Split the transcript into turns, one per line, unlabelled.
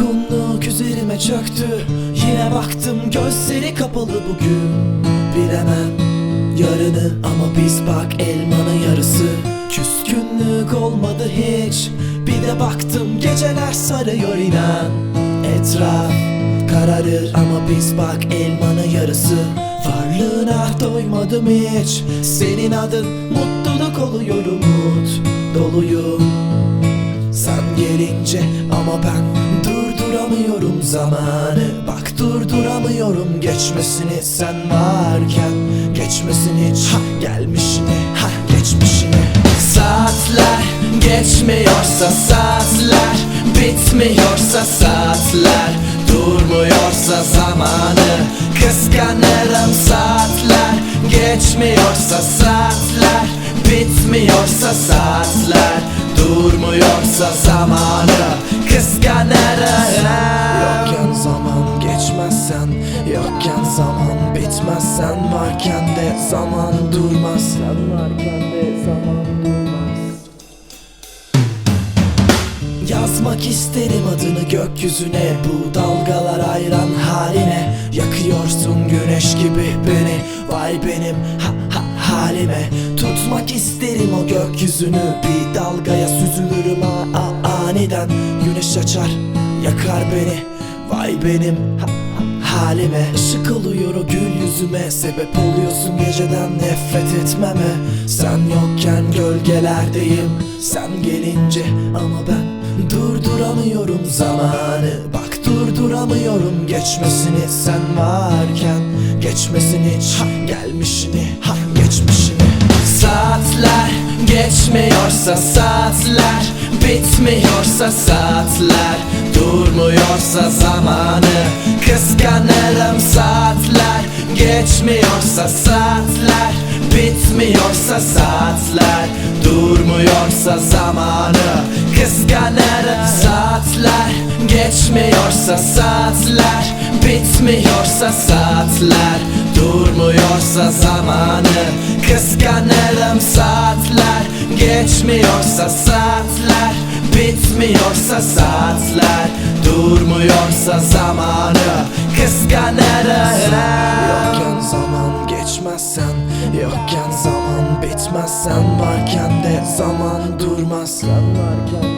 Yorgunluk üzerime çöktü. Yine baktım gözleri kapalı bugün. Bilemem yarını ama biz bak elmanın yarısı. Küskünlük olmadı hiç. Bir de baktım geceler sarıyor inan. Etraf kararır ama biz bak elmanın yarısı. Varlığına doymadım hiç. Senin adın mutluluk oluyor umut. Doluyum gelince ama ben durduramıyorum zamanı. Bak durduramıyorum geçmesini sen varken Geçmesini hiç. Ha, gelmişini ha geçmişini Saatler geçmiyorsa saatler Bitmiyorsa saatler Durmuyorsa zamanı. Kıskanırım saatler Geçmiyorsa saatler Bitmiyorsa saatler Durmuyorsa zamanı Kıskanırım Yokken zaman geçmezsen Yokken zaman bitmezsen Varken de zaman durmaz. Sen varken de zaman durmaz. Yazmak isterim adını gökyüzüne Bu dalgalar ayran haline. Yakıyorsun güneş gibi beni Vay benim ha, ha, halime. Tutmak isterim o gökyüzünü. Bir dalgaya süzülürüm a, a, aniden. Güneş açar yakar beni. Vay benim ha, ha, halime. Işık oluyor o gül yüzüme. Sebep oluyorsun geceden nefret etmeme. Sen yokken gölgelerdeyim. Sen gelince ama ben Durduramıyorum zamanı. Bak durduramıyorum geçmesini Sen varken. Geçmesini hiç ha, Gelmişini. ha, geçmiyorsa saatler Bitmiyorsa saatler Durmuyorsa zamanı Kıskanırım saatler. Geçmiyorsa saatler Bitmiyorsa saatler Durmuyorsa zamanı Kıskanırım saatler. Geçmiyorsa saatler Bitmiyorsa saatler Durmuyorsa zamanı Kıskanırım saatler Geçmiyorsa saatler Bitmiyorsa saatler Durmuyorsa zamanı Kıskanırım Yokken zaman geçmezsen Yokken zaman bitmezsen Varken de zaman durmaz. Sen varken